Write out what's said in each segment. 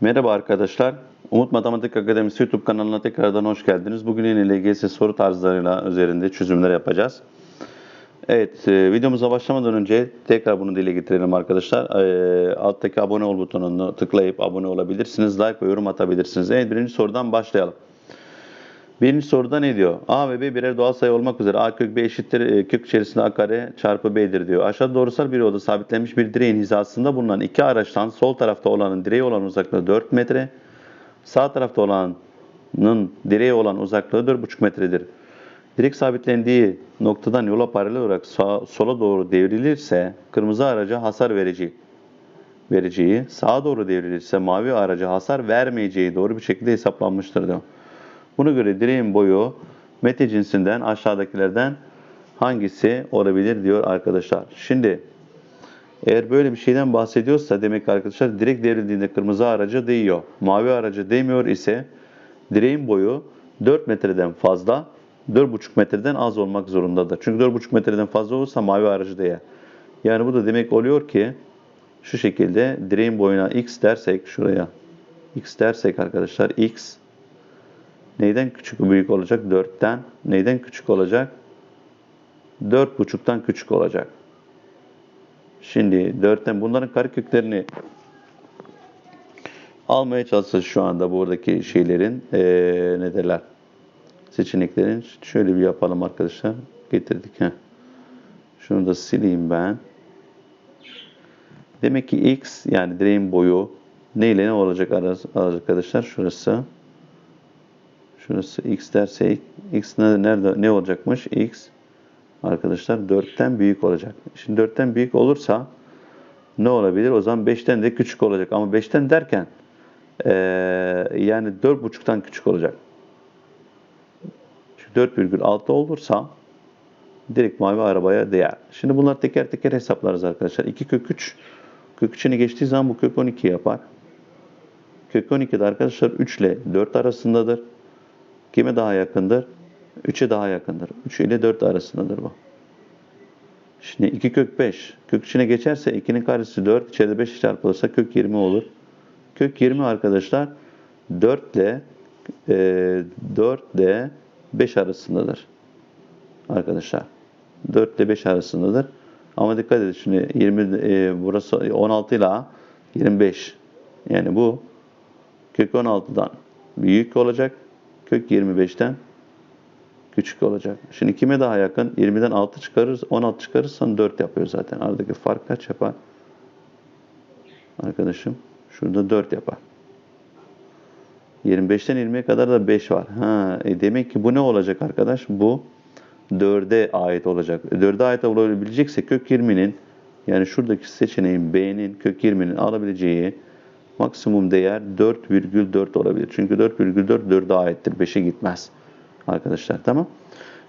Merhaba arkadaşlar. Umut Matematik Akademisi YouTube kanalına tekrardan hoş geldiniz. Bugün yine LGS soru tarzlarıyla üzerinde çözümler yapacağız. Evet, e, videomuza başlamadan önce tekrar bunu dile getirelim arkadaşlar. E, alttaki abone ol butonunu tıklayıp abone olabilirsiniz. Like ve yorum atabilirsiniz. Evet, birinci sorudan başlayalım. Birinci soruda ne diyor? A ve B birer doğal sayı olmak üzere A kök B eşittir e, kök içerisinde A kare çarpı B'dir diyor. Aşağıda doğrusal bir yolda sabitlenmiş bir direğin hizasında bulunan iki araçtan sol tarafta olanın direğe olan uzaklığı 4 metre, sağ tarafta olanın direğe olan uzaklığı 4,5 metredir. Direk sabitlendiği noktadan yola paralel olarak sağa, sola doğru devrilirse kırmızı araca hasar vereceği, vereceği, sağa doğru devrilirse mavi araca hasar vermeyeceği doğru bir şekilde hesaplanmıştır diyor. Buna göre direğin boyu metre cinsinden aşağıdakilerden hangisi olabilir diyor arkadaşlar. Şimdi eğer böyle bir şeyden bahsediyorsa demek arkadaşlar direkt devrildiğinde kırmızı araca değiyor. Mavi araca değmiyor ise direğin boyu 4 metreden fazla 4,5 metreden az olmak zorundadır. Çünkü 4,5 metreden fazla olursa mavi aracı değer. Yani bu da demek oluyor ki şu şekilde direğin boyuna x dersek şuraya x dersek arkadaşlar x Neyden küçük büyük olacak? 4'ten. Neyden küçük olacak? 4,5'tan küçük olacak. Şimdi 4'ten bunların kareköklerini almaya çalışacağız şu anda buradaki şeylerin ee, ne derler? Seçeneklerin şöyle bir yapalım arkadaşlar. Getirdik. Heh. Şunu da sileyim ben. Demek ki x yani direğin boyu neyle ne olacak arkadaşlar? Şurası. Şurası x dersek x nerede ne olacakmış? x arkadaşlar 4'ten büyük olacak. Şimdi 4'ten büyük olursa ne olabilir? O zaman 5'ten de küçük olacak. Ama 5'ten derken ee, yani 4.5'tan küçük olacak. Çünkü 4,6 olursa direkt mavi arabaya değer. Şimdi bunları teker teker hesaplarız arkadaşlar. 2 kök 3 kök 3'ünü geçtiği zaman bu kök 12 yapar. Kök 12 de arkadaşlar 3 ile 4 arasındadır. Kime daha yakındır? 3'e daha yakındır. 3 ile 4 arasındadır bu. Şimdi 2 kök 5. Kök içine geçerse 2'nin karesi 4. İçeride 5 çarpılırsa kök 20 olur. Kök 20 arkadaşlar 4 ile e, 4 ile 5 arasındadır. Arkadaşlar. 4 ile 5 arasındadır. Ama dikkat edin şimdi 20 e, burası 16 ile 25. Yani bu kök 16'dan büyük olacak kök 25'ten küçük olacak. Şimdi kime daha yakın? 20'den 6 çıkarırız. 16 çıkarırsan 4 yapıyor zaten. Aradaki fark kaç yapar? Arkadaşım şurada 4 yapar. 25'ten 20'ye kadar da 5 var. Ha, e demek ki bu ne olacak arkadaş? Bu 4'e ait olacak. 4'e ait olabilecekse kök 20'nin yani şuradaki seçeneğin B'nin kök 20'nin alabileceği maksimum değer 4,4 olabilir. Çünkü 4,4 4'e aittir. 5'e gitmez. Arkadaşlar tamam.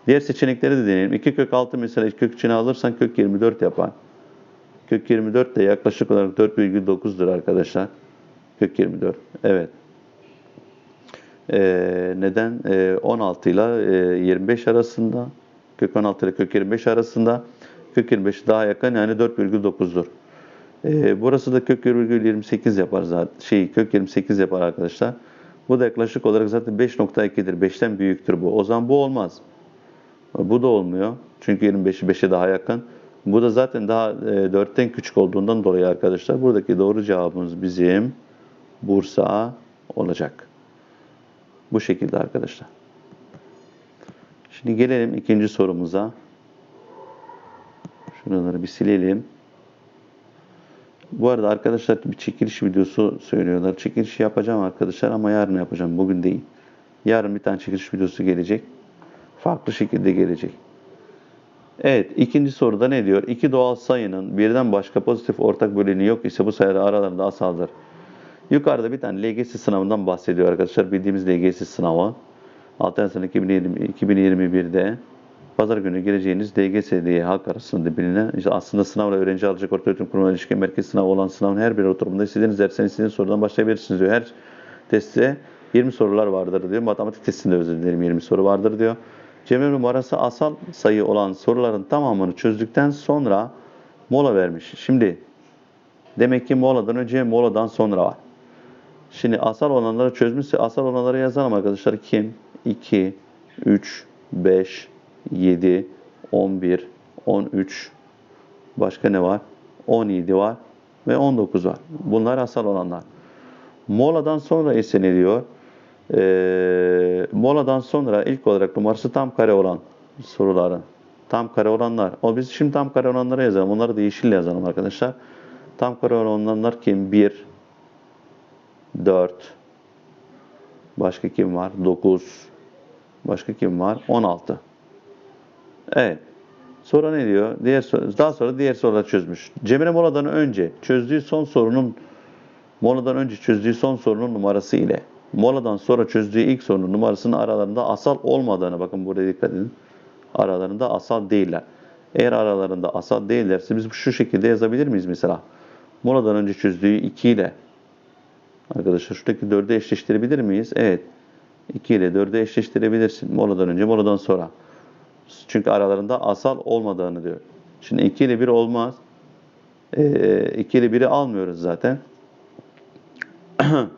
Diğer seçenekleri de deneyelim. 2 kök 6 mesela kök içine alırsan kök 24 yapar. Kök 24 de yaklaşık olarak 4,9'dur arkadaşlar. Kök 24. Evet. Ee, neden? Ee, 16 ile 25 arasında. Kök 16 ile kök 25 arasında. Kök 25 daha yakın yani 4,9'dur. Ee, burası da kök virgül 28 yapar zaten. Şey kök 28 yapar arkadaşlar. Bu da yaklaşık olarak zaten 5.2'dir. 5'ten büyüktür bu. O zaman bu olmaz. Bu da olmuyor. Çünkü 25'i 5'e daha yakın. Bu da zaten daha e, 4'ten küçük olduğundan dolayı arkadaşlar buradaki doğru cevabımız bizim Bursa olacak. Bu şekilde arkadaşlar. Şimdi gelelim ikinci sorumuza. Şuraları bir silelim. Bu arada arkadaşlar bir çekiliş videosu söylüyorlar. Çekiliş yapacağım arkadaşlar ama yarın yapacağım. Bugün değil. Yarın bir tane çekiliş videosu gelecek. Farklı şekilde gelecek. Evet ikinci soruda ne diyor? İki doğal sayının birden başka pozitif ortak böleni yok ise bu sayılar aralarında asaldır. Yukarıda bir tane LGS sınavından bahsediyor arkadaşlar. Bildiğimiz LGS sınavı. Alternatif 2020, 2021'de Pazar günü geleceğiniz DGS diye halk arasında bilinen, işte aslında sınavla öğrenci alacak orta öğretim kurumu ilişkin merkez sınavı olan sınavın her bir oturumunda istediğiniz derseniz istediğiniz sorudan başlayabilirsiniz diyor. Her testte 20 sorular vardır diyor. Matematik testinde özür dilerim 20 soru vardır diyor. Cemil numarası asal sayı olan soruların tamamını çözdükten sonra mola vermiş. Şimdi demek ki moladan önce moladan sonra var. Şimdi asal olanları çözmüşse asal olanları yazalım arkadaşlar. Kim? 2, 3, 5, 7, 11, 13, başka ne var? 17 var ve 19 var. Bunlar asal olanlar. Moladan sonra ise ne diyor? Ee, moladan sonra ilk olarak numarası tam kare olan soruların tam kare olanlar. O biz şimdi tam kare olanları yazalım. Onları da yeşille yazalım arkadaşlar. Tam kare olanlar kim? 1 4 Başka kim var? 9 Başka kim var? 16 Evet. Sonra ne diyor? Diğer soru- daha sonra diğer sorular çözmüş. Cemre Mola'dan önce çözdüğü son sorunun Mola'dan önce çözdüğü son sorunun numarası ile Mola'dan sonra çözdüğü ilk sorunun numarasının aralarında asal olmadığını bakın buraya dikkat edin. Aralarında asal değiller. Eğer aralarında asal değillerse biz şu şekilde yazabilir miyiz mesela? Mola'dan önce çözdüğü 2 ile Arkadaşlar şuradaki 4'ü eşleştirebilir miyiz? Evet. 2 ile 4'ü eşleştirebilirsin. Moladan önce, moladan sonra. Çünkü aralarında asal olmadığını diyor. Şimdi 2 ile 1 olmaz. 2 ile 1'i almıyoruz zaten.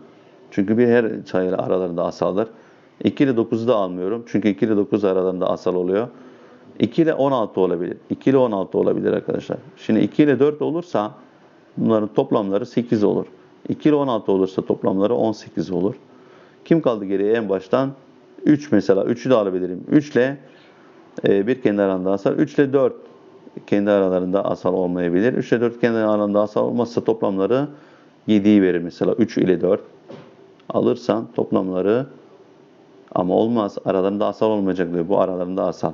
Çünkü bir her sayı aralarında asaldır. 2 ile 9'u da almıyorum. Çünkü 2 ile 9 aralarında asal oluyor. 2 ile 16 olabilir. 2 ile 16 olabilir arkadaşlar. Şimdi 2 ile 4 olursa bunların toplamları 8 olur. 2 ile 16 olursa toplamları 18 olur. Kim kaldı geriye en baştan? 3 mesela. 3'ü de alabilirim. 3 ile bir kendi aralarında asal. 3 ile 4 kendi aralarında asal olmayabilir. 3 ile 4 kendi aralarında asal olmazsa toplamları 7'yi verir mesela. 3 ile 4 alırsan toplamları ama olmaz. Aralarında asal olmayacak diyor. Bu aralarında asal.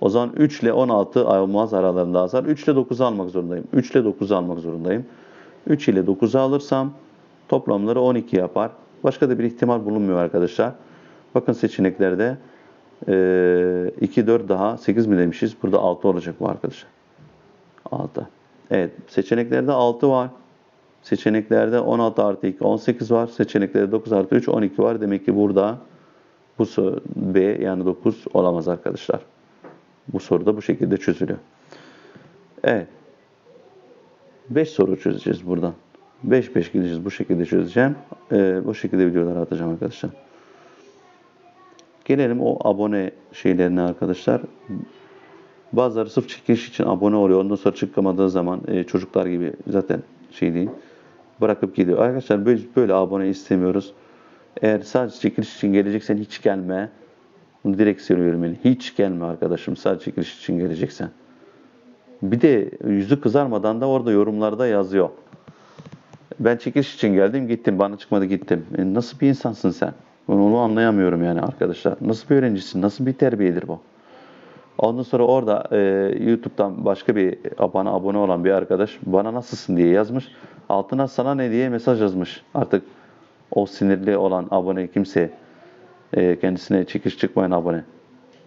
O zaman 3 ile 16 olmaz aralarında asal. 3 ile 9'u almak zorundayım. 3 ile 9'u almak zorundayım. 3 ile 9'u alırsam toplamları 12 yapar. Başka da bir ihtimal bulunmuyor arkadaşlar. Bakın seçeneklerde 2, 4 daha 8 mi demişiz? Burada 6 olacak bu arkadaşlar. 6. Evet seçeneklerde 6 var. Seçeneklerde 16 artı 2 18 var. Seçeneklerde 9 artı 3 12 var. Demek ki burada bu B yani 9 olamaz arkadaşlar. Bu soru da bu şekilde çözülüyor. Evet. 5 soru çözeceğiz buradan. 5 5 gideceğiz. Bu şekilde çözeceğim. Ee, bu şekilde videolar atacağım arkadaşlar. Gelelim o abone şeylerine arkadaşlar. Bazıları sırf çekiliş için abone oluyor. Ondan sonra çıkamadığı zaman e, çocuklar gibi zaten şey değil. Bırakıp gidiyor. Arkadaşlar böyle, böyle abone istemiyoruz. Eğer sadece çekiliş için geleceksen hiç gelme. Bunu direkt söylüyorum yani. Hiç gelme arkadaşım sadece çekiliş için geleceksen. Bir de yüzü kızarmadan da orada yorumlarda yazıyor. Ben çekiliş için geldim gittim bana çıkmadı gittim. E, nasıl bir insansın sen? Onu anlayamıyorum yani arkadaşlar. Nasıl bir öğrencisin? Nasıl bir terbiyedir bu? Ondan sonra orada e, YouTube'dan başka bir bana abone olan bir arkadaş bana nasılsın diye yazmış. Altına sana ne diye mesaj yazmış. Artık o sinirli olan abone kimse e, kendisine çekiş çıkmayan abone.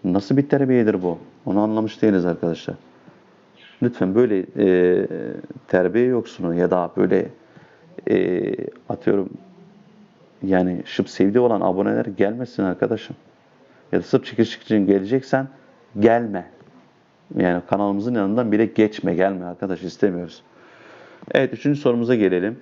Nasıl bir terbiyedir bu? Onu anlamış değiliz arkadaşlar. Lütfen böyle e, terbiye yoksunu ya da böyle e, atıyorum yani şıp sevdiği olan aboneler gelmesin arkadaşım. Ya da sırf çekiş için geleceksen gelme. Yani kanalımızın yanından bile geçme, gelme arkadaş istemiyoruz. Evet üçüncü sorumuza gelelim.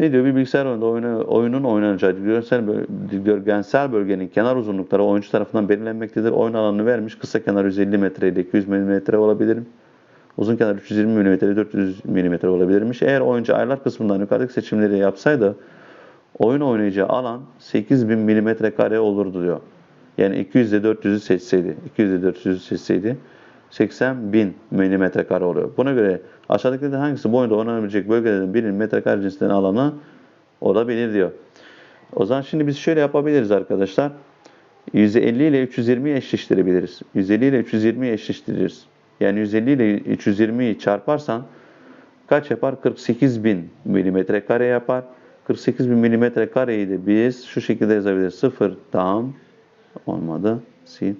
Ne diyor? Bir bilgisayar oyunda oyunu, oyunun oynanacağı görsel, böl- gölgensel bölgenin kenar uzunlukları oyuncu tarafından belirlenmektedir. Oyun alanını vermiş. Kısa kenar 150 metre ile 200 mm olabilir. Uzun kenar 320 mm ile 400 mm olabilirmiş. Eğer oyuncu aylar kısmından yukarıdaki seçimleri yapsaydı oyun oynayacağı alan 8000 mm kare olurdu diyor. Yani 200 ile 400'ü seçseydi, 200 ile 400'ü seçseydi 80 bin milimetre kare oluyor. Buna göre aşağıdakilerden hangisi bu oyunda oynanabilecek bölgelerin birinin metrekare cinsinden alanı olabilir diyor. O zaman şimdi biz şöyle yapabiliriz arkadaşlar. 150 ile 320'yi eşleştirebiliriz. 150 ile 320'yi eşleştiririz. Yani 150 ile 320'yi çarparsan kaç yapar? 48 bin milimetre kare yapar. 48 bin milimetre kareyi de biz şu şekilde yazabiliriz. 0 tam olmadı. Sil.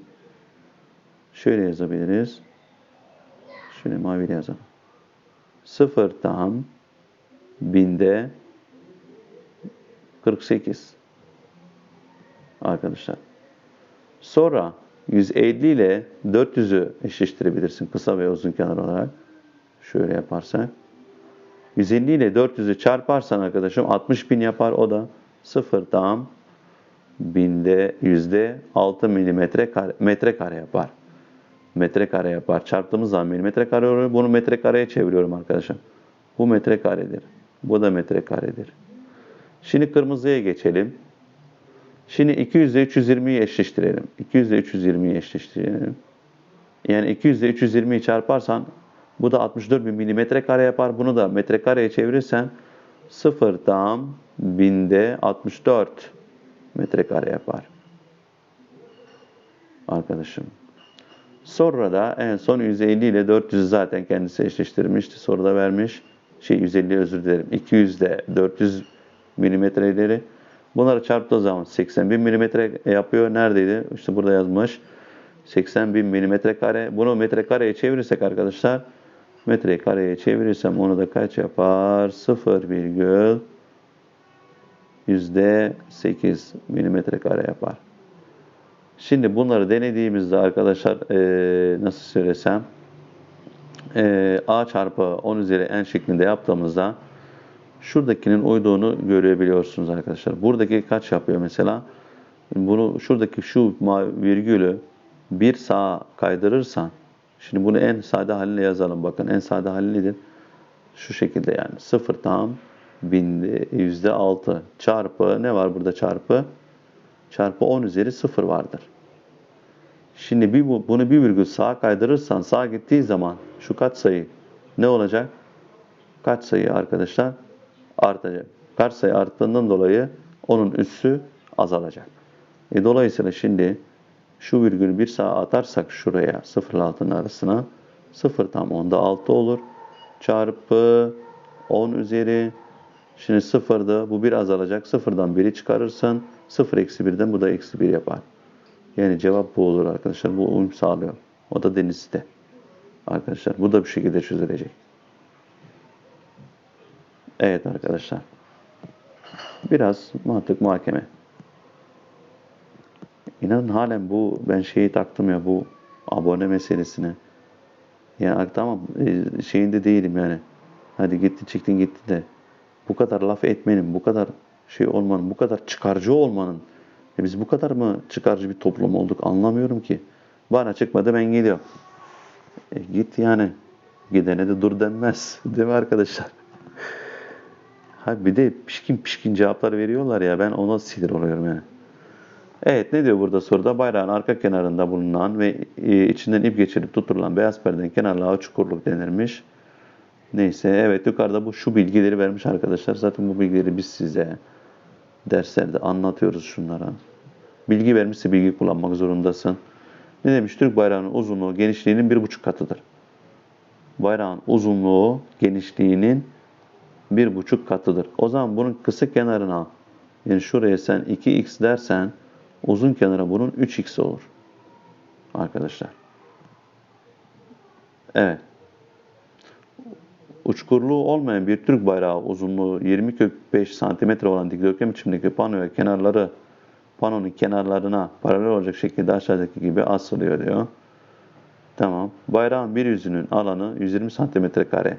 Şöyle yazabiliriz. Şöyle maviyle yazalım. 0 tam binde 48 arkadaşlar. Sonra 150 ile 400'ü eşleştirebilirsin kısa ve uzun kenar olarak. Şöyle yaparsak. 150 ile 400'ü çarparsan arkadaşım 60 bin yapar o da. 0 tam binde yüzde 6 milimetre kare, metre kare yapar. Metre kare yapar. Çarptığımız zaman milimetre kare oluyor. Bunu metre kareye çeviriyorum arkadaşım. Bu metre karedir. Bu da metre karedir. Şimdi kırmızıya geçelim. Şimdi 200 ile 320'yi eşleştirelim. 200 ile 320'yi eşleştirelim. Yani 200 ile 320'yi çarparsan bu da 64 bin milimetre kare yapar. Bunu da metre kareye çevirirsen 0 tam binde 64 metrekare yapar. Arkadaşım. Sonra da en son 150 ile 400 zaten kendisi eşleştirmişti. Soruda vermiş. Şey 150 özür dilerim. 200 de 400 milimetreleri. Bunları çarptığı zaman 80 bin milimetre yapıyor. Neredeydi? İşte burada yazmış. 80 bin milimetre kare. Bunu metrekareye çevirirsek arkadaşlar metre kareye çevirirsem onu da kaç yapar? 0, yüzde 8 milimetre kare yapar. Şimdi bunları denediğimizde arkadaşlar e, nasıl söylesem e, a çarpı 10 üzeri n şeklinde yaptığımızda şuradakinin uyduğunu görebiliyorsunuz arkadaşlar. Buradaki kaç yapıyor mesela? Bunu şuradaki şu virgülü bir sağa kaydırırsan şimdi bunu en sade haline yazalım. Bakın en sade hali nedir? Şu şekilde yani 0 tam binde yüzde altı çarpı ne var burada çarpı? Çarpı 10 üzeri 0 vardır. Şimdi bir, bunu bir virgül sağa kaydırırsan sağa gittiği zaman şu katsayı ne olacak? Katsayı arkadaşlar artacak. Katsayı arttığından dolayı onun üssü azalacak. E, dolayısıyla şimdi şu virgülü bir sağa atarsak şuraya 0 ile 6'nın arasına 0 tam 10'da 6 olur. Çarpı 10 üzeri Şimdi sıfırda bu bir azalacak. Sıfırdan biri çıkarırsan sıfır eksi birden bu da eksi bir yapar. Yani cevap bu olur arkadaşlar. Bu uyum sağlıyor. O da denizde. Arkadaşlar bu da bir şekilde çözülecek. Evet arkadaşlar. Biraz mantık muhakeme. İnanın halen bu ben şeyi taktım ya bu abone meselesine. Yani tamam e, şeyinde değilim yani. Hadi gitti çıktın gitti de bu kadar laf etmenin, bu kadar şey olmanın, bu kadar çıkarcı olmanın e biz bu kadar mı çıkarcı bir toplum olduk anlamıyorum ki. Bana çıkmadı ben gidiyorum. E git yani. Gidene de dur denmez. Değil mi arkadaşlar? Ha bir de pişkin pişkin cevaplar veriyorlar ya ben ona sinir oluyorum yani. Evet ne diyor burada soruda? Bayrağın arka kenarında bulunan ve e, içinden ip geçirip tutulan beyaz perdenin kenarlığa çukurluk denirmiş. Neyse evet yukarıda bu şu bilgileri vermiş arkadaşlar. Zaten bu bilgileri biz size derslerde anlatıyoruz şunlara. Bilgi vermişse bilgi kullanmak zorundasın. Ne demiş? Türk bayrağının uzunluğu genişliğinin bir buçuk katıdır. Bayrağın uzunluğu genişliğinin bir buçuk katıdır. O zaman bunun kısa kenarına yani şuraya sen 2x dersen uzun kenara bunun 3x olur. Arkadaşlar. Evet uçkurluğu olmayan bir Türk bayrağı uzunluğu 20 kök 5 cm olan dikdörtgen biçimdeki pano ve kenarları panonun kenarlarına paralel olacak şekilde aşağıdaki gibi asılıyor diyor. Tamam. Bayrağın bir yüzünün alanı 120 cm kare.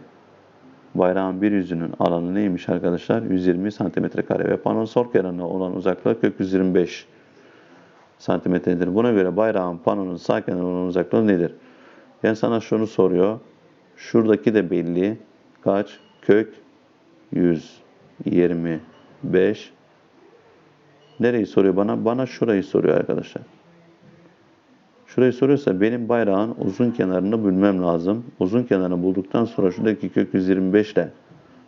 Bayrağın bir yüzünün alanı neymiş arkadaşlar? 120 cm kare ve panon sol kenarına olan uzaklığı kök 125 santimetredir. Buna göre bayrağın panonun sağ kenarına olan uzaklığı nedir? Yani sana şunu soruyor. Şuradaki de belli kaç? Kök 125. Nereyi soruyor bana? Bana şurayı soruyor arkadaşlar. Şurayı soruyorsa benim bayrağın uzun kenarını bilmem lazım. Uzun kenarını bulduktan sonra şuradaki kök 125 ile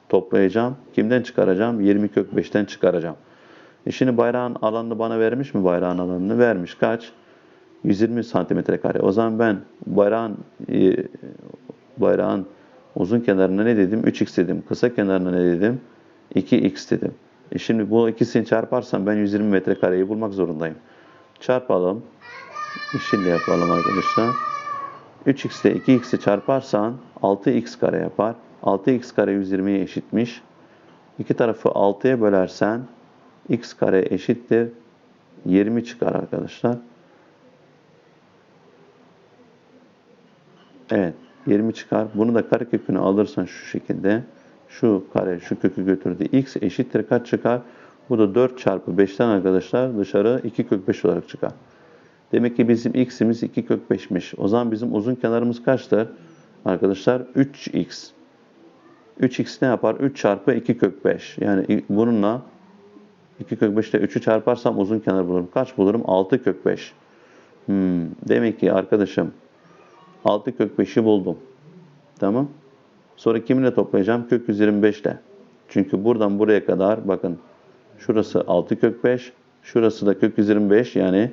toplayacağım. Kimden çıkaracağım? 20 kök 5'ten çıkaracağım. Şimdi bayrağın alanını bana vermiş mi? Bayrağın alanını vermiş. Kaç? 120 santimetre kare. O zaman ben bayrağın e, bayrağın Uzun kenarına ne dedim? 3x dedim. Kısa kenarına ne dedim? 2x dedim. E şimdi bu ikisini çarparsam ben 120 metrekareyi bulmak zorundayım. Çarpalım. Şimdi yapalım arkadaşlar. 3x ile 2x'i çarparsan 6x kare yapar. 6x kare 120'ye eşitmiş. İki tarafı 6'ya bölersen x kare eşittir 20 çıkar arkadaşlar. Evet. 20 çıkar. Bunu da kare kökünü alırsan şu şekilde şu kare şu kökü götürdü. x eşittir kaç çıkar? Bu da 4 çarpı 5'ten arkadaşlar dışarı 2 kök 5 olarak çıkar. Demek ki bizim x'imiz 2 kök 5'miş. O zaman bizim uzun kenarımız kaçtır? Arkadaşlar 3x. 3x ne yapar? 3 çarpı 2 kök 5. Yani bununla 2 kök 5 ile 3'ü çarparsam uzun kenar bulurum. Kaç bulurum? 6 kök 5. Hmm, demek ki arkadaşım 6 kök 5'i buldum. Tamam. Sonra kiminle toplayacağım? Kök 125 ile. Çünkü buradan buraya kadar bakın şurası 6 kök 5. Şurası da kök 125 yani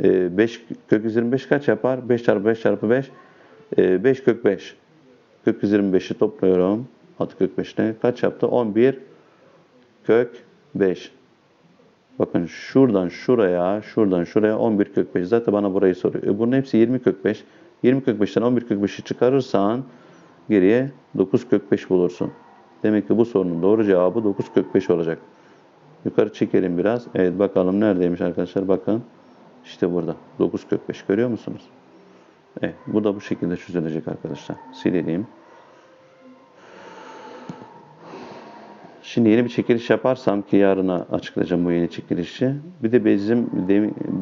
5 kök 125 kaç yapar? 5 çarpı 5 çarpı 5 5 kök 5. Kök 125'i topluyorum. 6 kök 5 ne? Kaç yaptı? 11 kök 5. Bakın şuradan şuraya, şuradan şuraya 11 kök 5. Zaten bana burayı soruyor. E bunun hepsi 20 kök 5. 20 kök 5'ten 11 kök 5'i çıkarırsan geriye 9 kök 5 bulursun. Demek ki bu sorunun doğru cevabı 9 kök 5 olacak. Yukarı çekelim biraz. Evet bakalım neredeymiş arkadaşlar. Bakın işte burada. 9 kök 5 görüyor musunuz? Evet bu da bu şekilde çözülecek arkadaşlar. Silelim. Şimdi yeni bir çekiliş yaparsam ki yarına açıklayacağım bu yeni çekilişi. Bir de bizim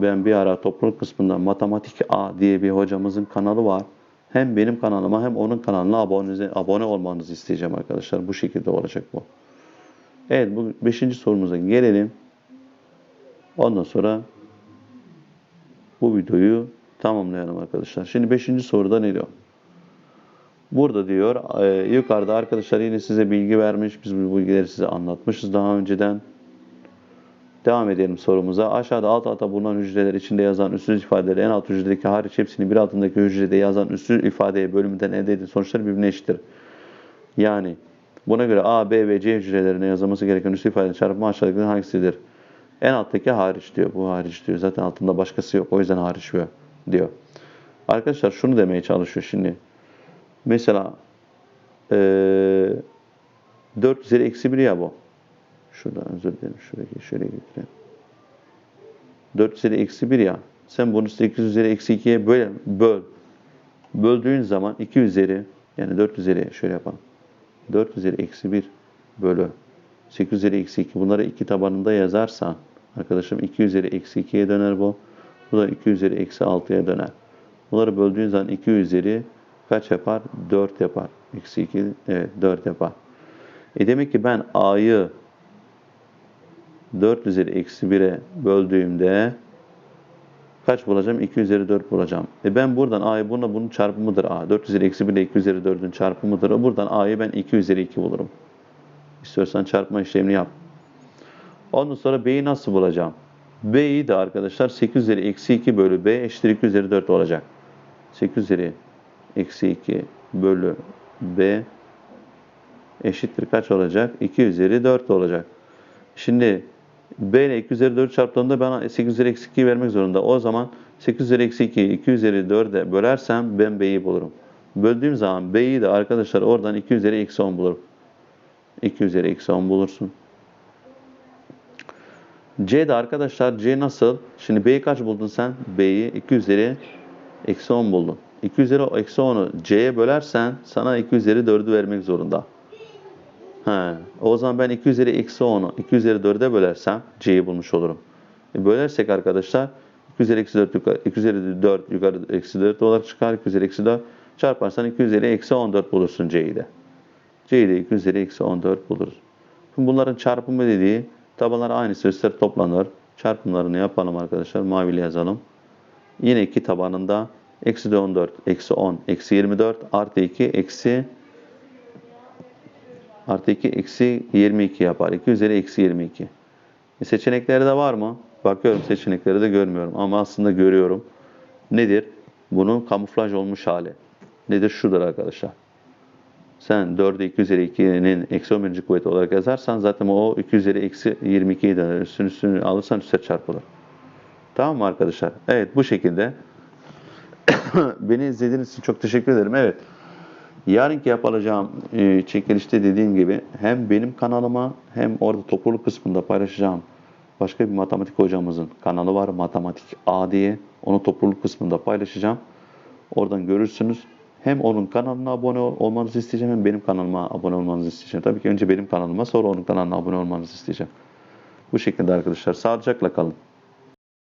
ben bir ara topluluk kısmında Matematik A diye bir hocamızın kanalı var. Hem benim kanalıma hem onun kanalına abone, abone olmanızı isteyeceğim arkadaşlar. Bu şekilde olacak bu. Evet bu beşinci sorumuza gelelim. Ondan sonra bu videoyu tamamlayalım arkadaşlar. Şimdi beşinci soruda ne diyor? Burada diyor e, yukarıda arkadaşlar yine size bilgi vermiş. Biz bu bilgileri size anlatmışız daha önceden. Devam edelim sorumuza. Aşağıda alt alta bulunan hücreler içinde yazan üssüz ifadeleri en alt hücredeki hariç hepsini bir altındaki hücrede yazan üssüz ifadeye bölümünden elde edilen sonuçlar birbirine eşittir. Yani buna göre A, B ve C hücrelerine yazılması gereken üssüz ifadenin çarpımı aşağıdakilerin hangisidir? En alttaki hariç diyor. Bu hariç diyor. Zaten altında başkası yok. O yüzden hariç diyor. Arkadaşlar şunu demeye çalışıyor şimdi. Mesela ee, 4 üzeri eksi 1 ya bu. Şuradan özür dilerim. Şuraya şöyle getireyim. 4 üzeri eksi 1 ya. Sen bunu 8 üzeri eksi 2'ye böyle böl. Böldüğün zaman 2 üzeri yani 4 üzeri şöyle yapalım. 4 üzeri eksi 1 bölü 8 üzeri eksi 2. Bunları iki tabanında yazarsan arkadaşım 2 üzeri eksi 2'ye döner bu. Bu da 2 üzeri eksi 6'ya döner. Bunları böldüğün zaman 2 üzeri kaç yapar? 4 yapar. Eksi 2 evet 4 yapar. E demek ki ben A'yı 4 üzeri eksi 1'e böldüğümde kaç bulacağım? 2 üzeri 4 bulacağım. E ben buradan A'yı bununla bunun çarpımıdır A. 4 üzeri eksi 1 ile 2 üzeri 4'ün çarpımıdır. Buradan A'yı ben 2 üzeri 2 bulurum. İstiyorsan çarpma işlemini yap. Ondan sonra B'yi nasıl bulacağım? B'yi de arkadaşlar 8 üzeri eksi 2 bölü B eşittir 2 üzeri 4 olacak. 8 üzeri eksi 2 bölü B eşittir kaç olacak? 2 üzeri 4 olacak. Şimdi B ile 2 üzeri 4 çarptığında bana 8 üzeri eksi 2 vermek zorunda. O zaman 8 üzeri eksi 2'yi 2 üzeri 4'e bölersem ben B'yi bulurum. Böldüğüm zaman B'yi de arkadaşlar oradan 2 üzeri eksi 10 bulurum. 2 üzeri eksi 10 bulursun. C'de arkadaşlar C nasıl? Şimdi B'yi kaç buldun sen? B'yi 2 üzeri eksi 10 buldun. 2 üzeri eksi 10'u C'ye bölersen sana 2 üzeri 4'ü vermek zorunda. He, o zaman ben 2 üzeri eksi 10'u 2 üzeri 4'e bölersem C'yi bulmuş olurum. E bölersek arkadaşlar 2 üzeri eksi 4 yukarı, 2 üzeri 4 yukarı eksi 4 olarak çıkar. 2 üzeri eksi 4 çarparsan 2 üzeri eksi 14 bulursun C'yi de. C'yi de 2 üzeri eksi 14 buluruz. Şimdi bunların çarpımı dediği tabanlar aynı sözler toplanır. Çarpımlarını yapalım arkadaşlar. Maviyle yazalım. Yine iki tabanında eksi 14, eksi 10, eksi 24 artı 2 eksi artı 2 eksi 22 yapar. 2 üzeri eksi 22. E seçenekleri de var mı? Bakıyorum seçenekleri de görmüyorum ama aslında görüyorum. Nedir? Bunun kamuflaj olmuş hali. Nedir? Şudur arkadaşlar. Sen 4'ü 2 üzeri 2'nin eksi 11. kuvveti olarak yazarsan zaten o 2 üzeri eksi 22'yi de üstün üstünü alırsan üste çarpılır. Tamam mı arkadaşlar? Evet bu şekilde. Beni izlediğiniz için çok teşekkür ederim. Evet. Yarınki yapacağım e, çekilişte dediğim gibi hem benim kanalıma hem orada topluluk kısmında paylaşacağım başka bir matematik hocamızın kanalı var. Matematik A diye. Onu topluluk kısmında paylaşacağım. Oradan görürsünüz. Hem onun kanalına abone ol- olmanızı isteyeceğim hem benim kanalıma abone olmanızı isteyeceğim. Tabii ki önce benim kanalıma sonra onun kanalına abone olmanızı isteyeceğim. Bu şekilde arkadaşlar. Sağlıcakla kalın.